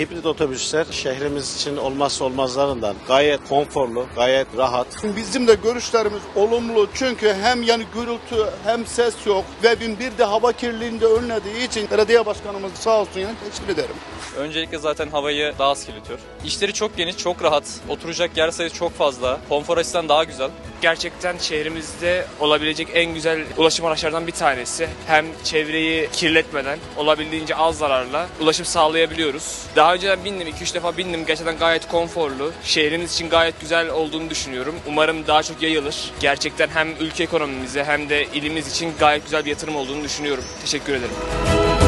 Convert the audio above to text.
Hibrit otobüsler şehrimiz için olmazsa olmazlarından gayet konforlu, gayet rahat. Bizim de görüşlerimiz olumlu çünkü hem yani gürültü hem ses yok ve bir de hava kirliliğini de önlediği için belediye başkanımız sağ olsun yani teşekkür ederim. Öncelikle zaten havayı daha az kirletiyor. İşleri çok geniş, çok rahat. Oturacak yer sayısı çok fazla. Konfor açısından daha güzel. gerçekten şehrimizde olabilecek en güzel ulaşım araçlarından bir tanesi. Hem çevreyi kirletmeden olabildiğince az zararla ulaşım sağlayabiliyoruz. Daha önceden bindim, 2-3 defa bindim. Gerçekten gayet konforlu. Şehrimiz için gayet güzel olduğunu düşünüyorum. Umarım daha çok yayılır. Gerçekten hem ülke ekonomimize hem de ilimiz için gayet güzel bir yatırım olduğunu düşünüyorum. Teşekkür ederim.